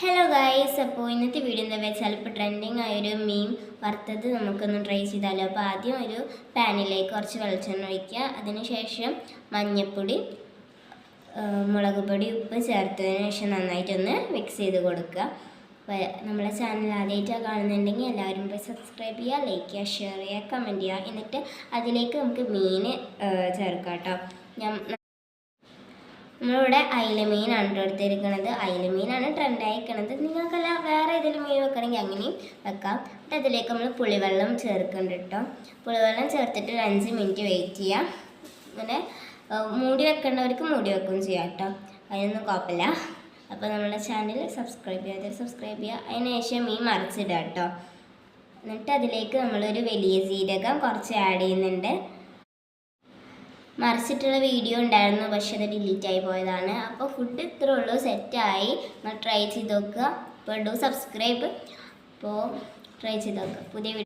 Hello guys അപ്പോൾ ഇന്നത്തെ video എന്താ വെച്ചാൽ ഇപ്പോൾ ട്രെൻഡിങ് ആയൊരു മീൻ വറുത്തത് നമുക്കൊന്ന് ട്രൈ ചെയ്താലോ. അപ്പോൾ ആദ്യം ഒരു പാനിലേക്ക് കുറച്ച് വെളിച്ചെണ്ണ ഒഴിക്കുക. അതിനുശേഷം മഞ്ഞൾപ്പൊടി മുളക് പൊടി ഉപ്പ് ചേർത്തതിന് ശേഷം നന്നായിട്ടൊന്ന് മിക്സ് ചെയ്ത് കൊടുക്കുക. അപ്പോൾ നമ്മളെ ചാനൽ ആദ്യമായിട്ടാണ് കാണുന്നുണ്ടെങ്കിൽ എല്ലാവരും പോയി സബ്സ്ക്രൈബ് ചെയ്യുക ലൈക്ക് ചെയ്യുക ഷെയർ ചെയ്യുക കമന്റ് ചെയ്യുക. എന്നിട്ട് അതിലേക്ക് നമുക്ക് മീൻ ചേർക്കാം കേട്ടോ. ഞാൻ നമ്മളിവിടെ അയില മീനാണ് എടുത്തിരിക്കുന്നത് അയില മീനാണ് ട്രെൻഡ് ആയിക്കണത്. നിങ്ങൾക്കല്ല വേറെ ഏതെങ്കിലും മീൻ വെക്കണമെങ്കിൽ അങ്ങനെയും വെക്കാം. എന്നിട്ട് അതിലേക്ക് നമ്മൾ പുളിവെള്ളം ചേർക്കുന്നുണ്ട് കേട്ടോ പുളിവെള്ളം ചേർത്തിട്ട് ഒരു അഞ്ച് മിനിറ്റ് വെയിറ്റ് ചെയ്യാം. അങ്ങനെ മൂടി വെക്കേണ്ടവർക്ക് മൂടി വെക്കുകയും ചെയ്യാം കേട്ടോ അതിനൊന്നും കുഴപ്പമില്ല. അപ്പോൾ നമ്മുടെ ചാനൽ സബ്സ്ക്രൈബ് ചെയ്യാതെ സബ്സ്ക്രൈബ് ചെയ്യുക. അതിന് ശേഷം മീൻ മറിച്ചിടുക കേട്ടോ എന്നിട്ട് അതിലേക്ക് നമ്മളൊരു വലിയ ജീരകം കുറച്ച് ആഡ് ചെയ്യുന്നുണ്ട്. മറിച്ചിട്ടുള്ള വീഡിയോ ഉണ്ടായിരുന്നു പക്ഷെ അത് ഡിലീറ്റ് ആയി പോയതാണ്. അപ്പോൾ ഫുഡ് ഇത്രേ ഉള്ളൂ സെറ്റായി ഒന്ന് ട്രൈ ചെയ്ത് നോക്കുക. അപ്പോൾ ഡു സബ്സ്ക്രൈബ് അപ്പോൾ ട്രൈ ചെയ്ത് നോക്കുക. പുതിയ